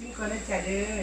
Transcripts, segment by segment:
ชิมก่อนนะจ๊ะเด้อ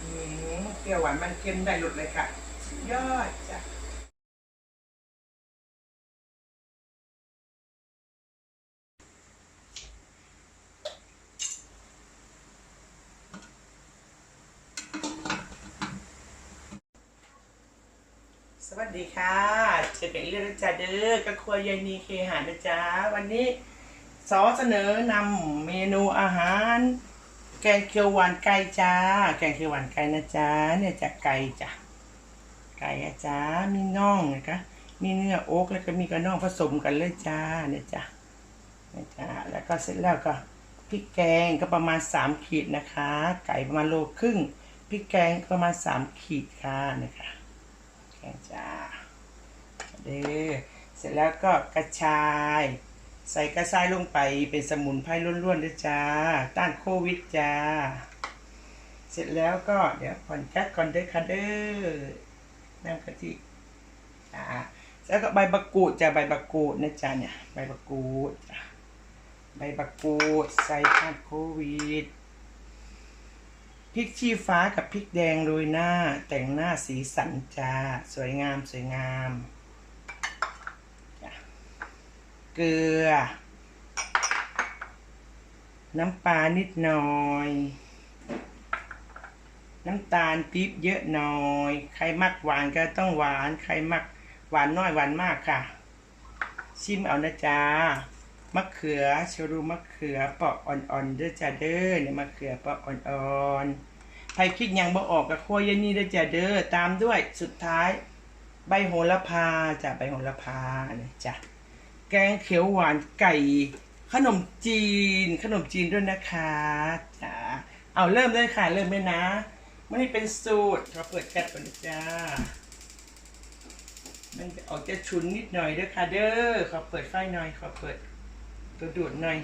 อืมเปรี้ยวหวานมันเค็มได้หลุดเลยค่ะ ยอดจ้ะสวัสดีค่ะ เจอกันอีกแล้วจ๊ะเด้อกระครัวยายนีเคหานะจ๊ะวันนี้ สอเสนอนำเมนูอาหาร แกงเขียวหวานไก่จ้า แกงเขียวหวานไก่นะจ๊ะเนี่ยจะไก่จ้ะไก่อะจ้ามีน่องนะคะมีเนื้อโอ๊กแล้วก็มีกระน่องผสมกันเลยจ้าเนี่ยจ้ะเนี่ยจ้าแล้วก็เสร็จแล้วก็พริกแกงก็ประมาณสามขีดนะคะ ไก่ประมาณโลครึ่งพริกแกงประมาณสามขีดค่ะนะคะแกงจ้าเด้อเสร็จแล้วก็กระชาย ใส่กระชายลงไปเป็นสมุนไพรล้วนๆด้วยจ้า ต้านโควิดจ้า เสร็จแล้วก็เดี๋ยวผ่อนแก๊สก่อนเด้อค่ะเด้อน้ำกะทิจ้าแล้วก็ใบบักกูดจ้าใบบักกูดนะจ้าเนี่ยใบบักกูดจ้าใบบักกูดใส่ต้านโควิดพริกชี้ฟ้ากับพริกแดงโรยหน้าแต่งหน้าสีสันจ้า สวยงามสวยงาม เกลือ น้ำปลานิดหน่อย น้ำตาลปี๊บเยอะหน่อย ใครมักหวานก็ต้องหวาน ใครมักหวานน้อยหวานมากค่ะ ชิมเอานะจ๊ะมะเขือชรูมะเขือเปาะอ่อนๆเด้อจ้าเด้อเนี่ยมะเขือเปาะอ่อนๆใครคิดยังบ่ออกกับโคยนี่เด้อจ้าเด้อตามด้วยสุดท้ายใบโหระพาจ้ะใบโหระพาเนี่ยจ้ะ แกงเขียวหวานไก่ ขนมจีน ขนมจีนด้วยนะคะจ้าเอาเริ่มเลยค่ะ เริ่มเลยนะมันนี่เป็นสูตรเราเปิดแก๊สก่อนจ้ามันจะออกจะฉุนนิดหน่อยเด้อค่ะเด้อขอเปิดไฟหน่อยขอเปิดตัวดูดหน่อย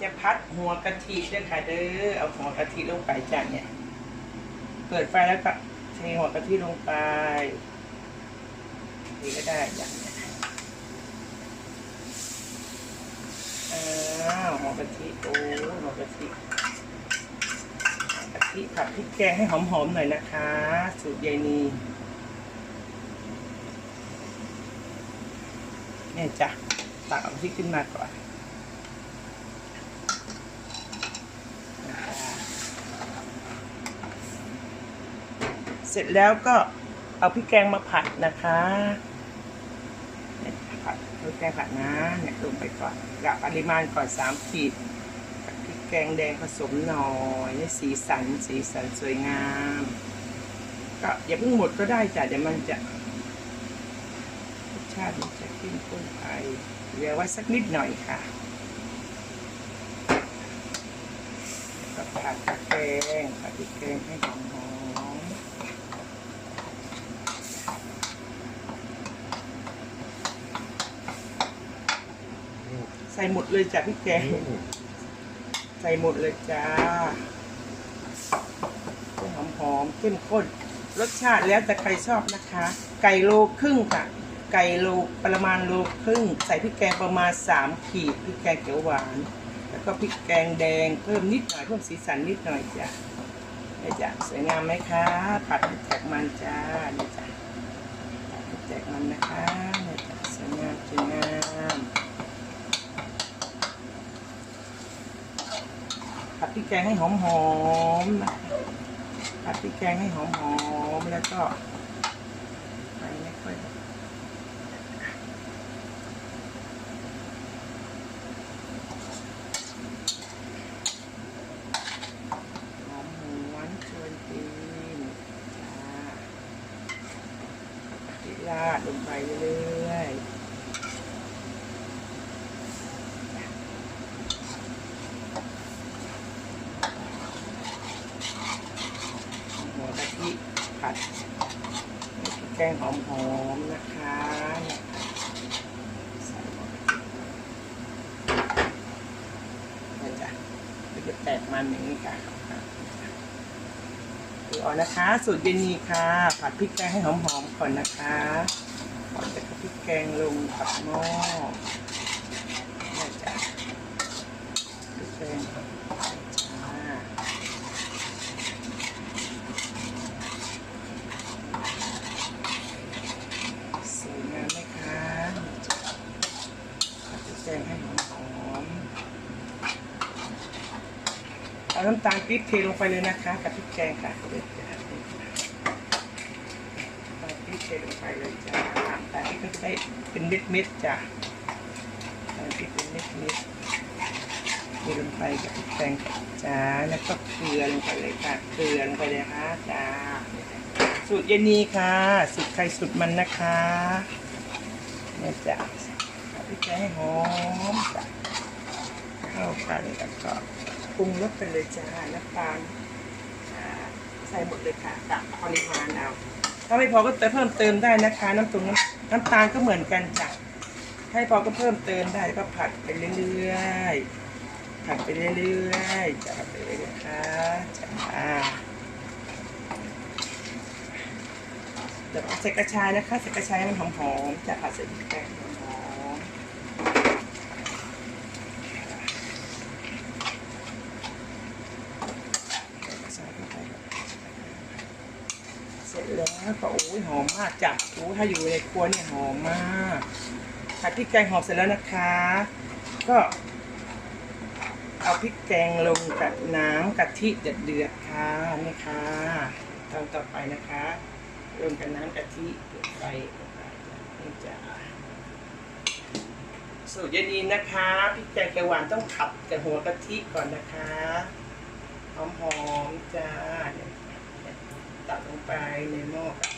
จะพัดหัวกะทิเด้อค่ะเด้อเอาหัวกะทิลงไปจ้ะเนี่ย เปิดไฟแล้วก็เทหัวกะทิลงไปนี่ก็ได้อย่างเนี้ย อ้าวหอมกะทิโอ้หอมกะทิกะทิผัดพริกแกงให้หอมๆหน่อยนะคะ สูตรยายนีเนี่ยจ้ะตักเอาที่ขึ้นมาก่อนเสร็จแล้วก็เอาพริกแกงมาผัดนะคะ ดแกงผัดนะเนี่ยลงไปก่อนกะปริมาณก่อนสามขีดกับพริกแกงแดงผสมหน่อยให้สีสันสีสันสวยงาม ก็อย่าเพิ่งหมดก็ได้จ้ะเดี๋ยวมันจะรสชาติมันจะเข้มข้นไปเหลือไว้สักนิดหน่อยค่ะแล้วก็ผัดพริกแกงผัดพริกแกงให้หอมๆ ใส่หมดเลยจ้ะพี่แกงใส่หมดเลยจ้าหอมหอมๆเข้มข้น รสชาติแล้วแต่ใครชอบนะคะ ไก่โลครึ่งค่ะ ไก่โลประมาณโลครึ่ง ใส่พริกแกงประมาณสามขีดพริกแกงเขียวหวาน แล้วก็พริกแกงแดงเพิ่มนิดหน่อยเพิ่มสีสันนิดหน่อยจ้ะนี่จ้ะสวยงามไหมคะผัดแจกมันจ้านี่จ้ะผัดแจกมันนะคะนี่จ้ะสวยงามสวยงาม ผัดพริกแกงให้หอมๆนะผัดพริกแกงให้หอมๆแล้วก็ไปไม่ค่อยหอมหวนชวนกินจ้าพิลาดลงไปเรื่อย มาหนึ่งค่ะดูออานะคะ สูตรเยนีค่ะ ผัดพริกแกงให้หอมๆก่อนนะคะก่อนจะพริกแกงลงผัดหม้อนี่จ้ะพริกแกงสวยงามไหมคะผัดพริกแกงให้ เอาน้ำตาลปี๊บเทลงไปเลยนะคะ กับพริกแกงค่ะปี๊บเทลงไปเลยจ้าแต่ที่ก็ได้เป็นเม็ดๆจ้ะน้ำตาลปี๊บเป็นเม็ดๆเทลงไปกับพริกแกงจ้าแล้วก็เกลือลงไปเลยค่ะเกลือลงไปเลยค่ะจ้าสูตรเยนนีค่ะสูตรใครสูตรมันนะคะเนี่ยจ้ะพริกแกงให้หอมจ้ะเข้ากันแล้วก็ ปรุงรสไปเลยจ้าน้ำตาลใส่หมดเลยค่ะตามปริมาณเอาถ้าไม่พอก็เติมเพิ่มเติมได้นะคะ น้ำตรงน้ำน้ำตาลก็เหมือนกันจ้ะให้พอก็เพิ่มเติมได้ก็ผัดไปเรื่อยๆผัดไปเรื่อยๆจ้ะไปเลยนะคะจ้าเดี๋ยวใส่กระชายนะคะใส่กระชายมันหอมๆจะผัดใส่พริกแกงหอมๆ เสร็จแล้วก็โอ้ ยหอมมากจ้ะโอ้ถ้าอยู่ในครัวเนี่ยหอมมากผัดพริกแกงหอมเสร็จแล้วนะคะ ก็ เอาพริกแกงลงกับน้ำกะทิเดือดๆค่ะนี่ค่ะตอนต่อไปนะคะลงกับน้ำกะทิเดือดไปนี่จ้ะสูตรเย็นีนะคะพริกแกงเขียวหวานต้องผัดกับหัวกะทิก่อนนะคะหอมๆจ้าตักลงไปในหม้อกะท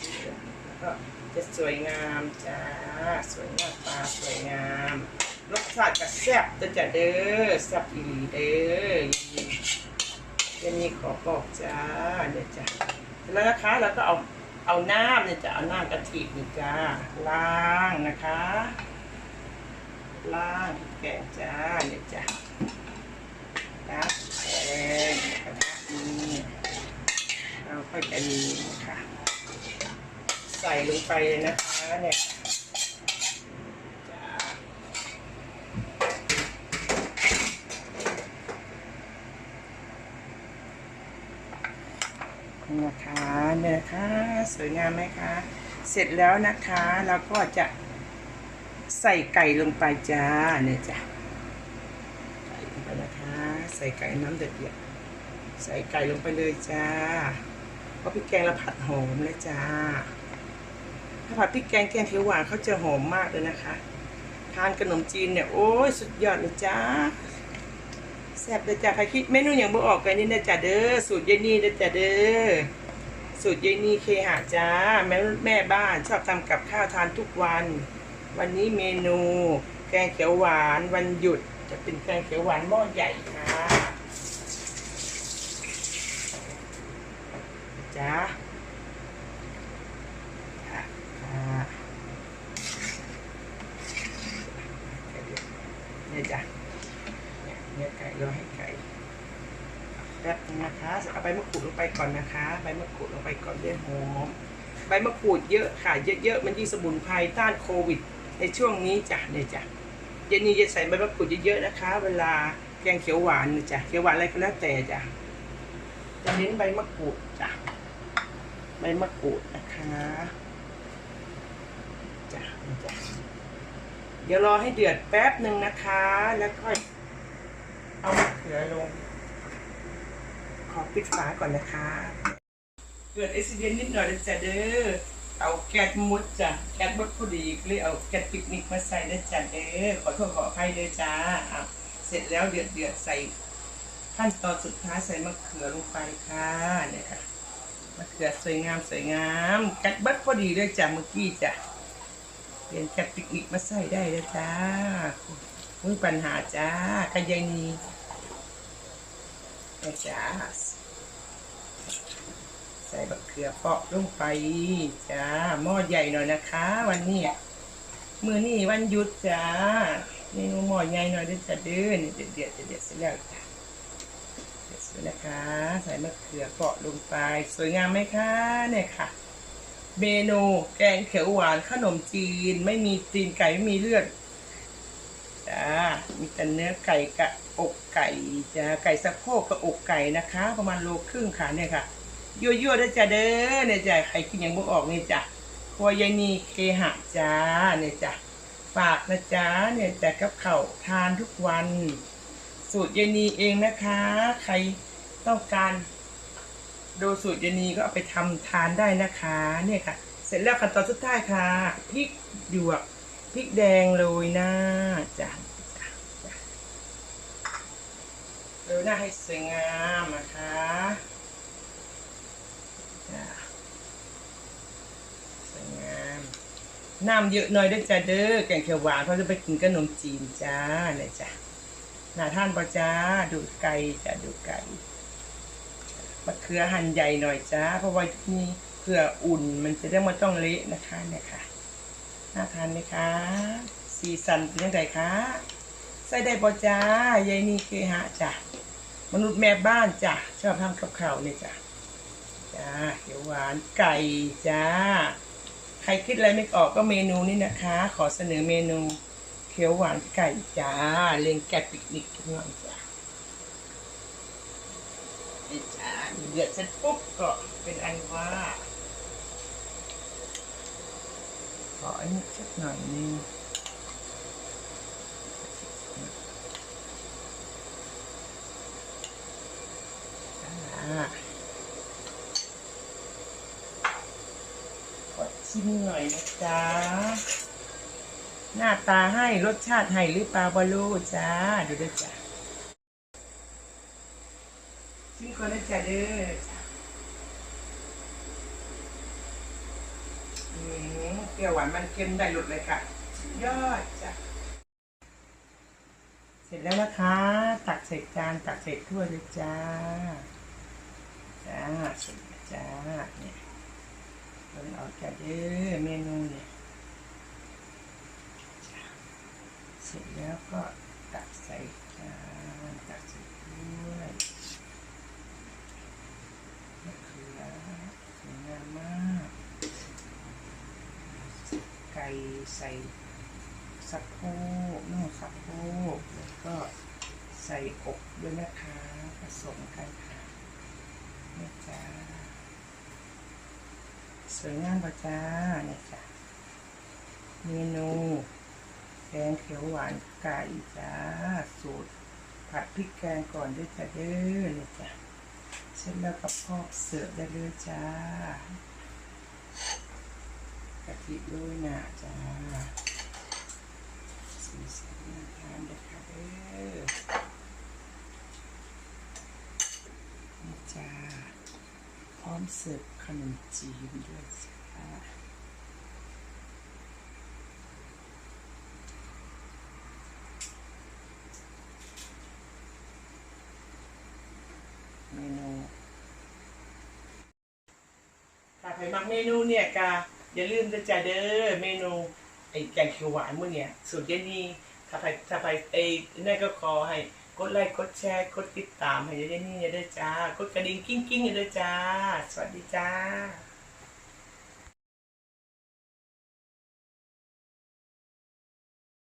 ิแล้ว ก็จะสวยงามจ้าสวยงามตาสวยงามรสชาติก็แซ่บจะจะเด้อแซ่บอีเด้อจะมีขอบอกจ้าเนี่ยจ้าแล้วนะคะเราก็เอาเอาน้ำเนี่ยจะเอาน้ำกะทินี่จ้าล้างนะคะ ล้างแกงจ้าเนี่ยจ้า ตักแกงกระทะนี้เราค่อยจะมีนะคะใส่ลง ไปเลยนะคะเนี่ยจ้านี่นะคะเนี่ยนะคะสวยงามไหมคะ เสร็จแล้วนะคะเราก็จะใส่ไก่ลงไปจ้าเนี่ยจ้ะใส่ลงไปนะคะ ใส่ไก่น้ำเดือดใส่ไก่ลงไปเลยจ้าเพราะพริกแกงเราผัดหอมเลยจ้าถ้า ผัดพริกแกงแกงเขียวหวานเขาจะหอมมากเลยนะคะ ทานขนมจีนเนี่ย โอ้ยสุดยอดเลยจ้าแซ่บเลยจ้าใครคิดเมนูอย่างบ่ออกกันนี่นะจ้าเด้อสูตรยายนี่นะจ้าเด้อสูตรยายนี่เคหะจ้าแม่แม่บ้านชอบทำกับข้าวทานทุกวัน วันนี้เมนู แกงเขียวหวานวันหยุดจะเป็นแกงเขียวหวานหม้อใหญ่ค่ะจ้าค่ะค่ะเนี่ยจ้ะเนี่ยเนี่ยไก่เราให้ไก่แป๊บ นะคะเอาใบมะกรูดลงไปก่อนนะคะ ใบมะกรูดลงไปก่อนเรียหอม ใบมะกรูดเยอะค่ะ เยอะๆ มันยิ่งสมุนไพรต้านโควิด ในช่วงนี้จ้ะเนี่ยจ้ะเย็นนี้จะใส่ใบมะกรูดเยอะๆนะคะ เวลาแกงเขียวหวานจ้ะเขียวหวานอะไรก็แล้วแต่จ้ะจะเน้นใบมะกรูดจ้ะใบมะกรูดนะคะจ้ะเนี่ยจ้ะเดี๋ยวรอให้เดือดแป๊บหนึ่งนะคะ แล้วก็เอามะเขือลง ขอปิดฝาก่อนนะคะ เกิดอุบิเหตุนิดหน่อยจ้ะเด้อเอาแก๊สมุดจ้ะแก๊สมุดพอดีเลยเอาแก๊สปิกนิกมาใส่นะจ้ะเด้อขอโทษขออภัยด้วยจ้าอะเสร็จแล้วเดือดเดือดใส่ขั้นตอนสุดท้ายใส่มะเขือลงไปค่ะเนี่ยค่ะมะเขือสวยงามสวยงามแก๊สบัดพอดีเลยจ้ะเมื่อกี้จ้ะเปลี่ยนแก๊สปิกนิกมาใส่ได้เลยจ้าไม่มีปัญหาจ้ากระยายนี นะจ้าใส่บักเขือเปาะลงไปจ้าหม้อใหญ่หน่อยนะคะ วันนี้มือนี่วันหยุดจ้าเมนูหม้อใหญ่หน่อยเด้วยจ้าเด้อนเดือดเดือดเดือดเสร็จแล้วจ้ะเดือดเสร็จแล้วนะคะใส่มะเขือเปาะลงไป สวยงามไหมคะเนี่ยค่ะเมนูแกงเขียวหวานขนมจีน ไม่มีตีนไก่ ไม่มีเลือดจ้ามีแต่เนื้อไก่กับ อกไก่จ้าไก่สะโพกกับอกไก่นะคะ ประมาณโลครึ่งค่ะเนี่ยค่ะยั่วๆด้วยจ้ะเด้อเนี่ยจ้ะใครกินยังบ่ออกเนี่ยจ้ะครัวยายนีเคหะจ้าเนี่ยจ้ะฝากนะจ๊ะเนี่ยแจกกับเขาทานทุกวัน สูตรเยนีเองนะคะ ใครต้องการดูสูตรเยนีก็เอาไปทำทานได้นะคะเนี่ยค่ะ เสร็จแล้วขั้นตอนสุดท้ายค่ะพริกหยวกพริกแดงโรยหน้าจ้ะจ้ะจ้ะ โรยหน้าให้สวยงามนะคะสวยงามน้ำเยอะหน่อยด้วยจ้ะเด้อแกงเขียวหวานเพราะจะไปกินขนมจีนจ้าเนี่ยจ้ะน่าท่านปะจ้าดูไก่จ้ะดูไก่มะเขือหั่นใหญ่หน่อยจ้าเพราะว่านี่เผื่ออุ่นมันจะได้ไมาต้องเละนะคะเนี่ยค่ะน่าทานไหมคะสีสันเป็นยังไงคะใส่ได้ปะจ้ายายนี่เคหะจ้ะ มนุษย์แม่บ้านจ้ะชอบทำกับข้าวเนี่ยจ้ะจ้าเขียวหวานไก่จ้า ใครคิดอะไรไม่ออกก็เมนูนี้นะคะ ขอเสนอเมนูเขียวหวานไก่จ้าเลี้ยงแกะปิกนิกทุกวันจ้าจ้าเดือดเสร็จปุ๊บก็เป็นอันว่าขออันนี้สักหน่อยนึง ขอชิมหน่อยนะจ๊ะ หน้าตาให้รสชาติให้หรือเปล่าบอลูจ้า ดูด้วยจ้ะชิมก่อนนะจ๊ะเด้อจ้ะอืมเปรี้ยวหวานมันเค็มได้หลุดเลยค่ะ ยอดจ้ะเสร็จแล้วนะคะ ตักใส่จานตักใส่ถ้วยเลยจ้า จ้าเสร็จแล้วจ้าเนี่ยเปิดออกจากเด้อเมนูเนี่ยเสร็จแล้วก็ตักใส่จานตักใส่ถ้วยมะเขือสวยงามมาก ไก่ใส่สะโพกน่องสะโพกแล้วก็ใส่อกด้วยนะคะผสมกันค่ะ นี่จ้าสวยงามป่ะจ้าเนี่ยจ้ะเมนูแกงเขียวหวานไก่จ้าสูตรผัดพริกแกงก่อนด้วยจ้ะเด้อเนี่ยจ้ะเสร็จแล้วกับพอกเสิร์ฟได้เลยจ้ากะทิด้วยนะจ้าสีสันน่าทานเลยค่ะเด้อนี่จ้า พร้อ มเสิร์ฟขนมจีนด้วยจ้าเมนูถ้าใครมักเมนูเนี่ยกาอย่าลืมจะจ่าเด้อเมนูไอ้แกงเขียวหวานมื้อเนี่ยสูตรเย็นนี่ถ้าใครถ้าใครไอ้นั่นก็ขอให้ กดไลค์กดแชร์กดติดตามให้เยอะๆนี่เด้อจ้ากดกระดิ่งกิ้งกิ้งๆเด้อจ้า สวัสดีจ้า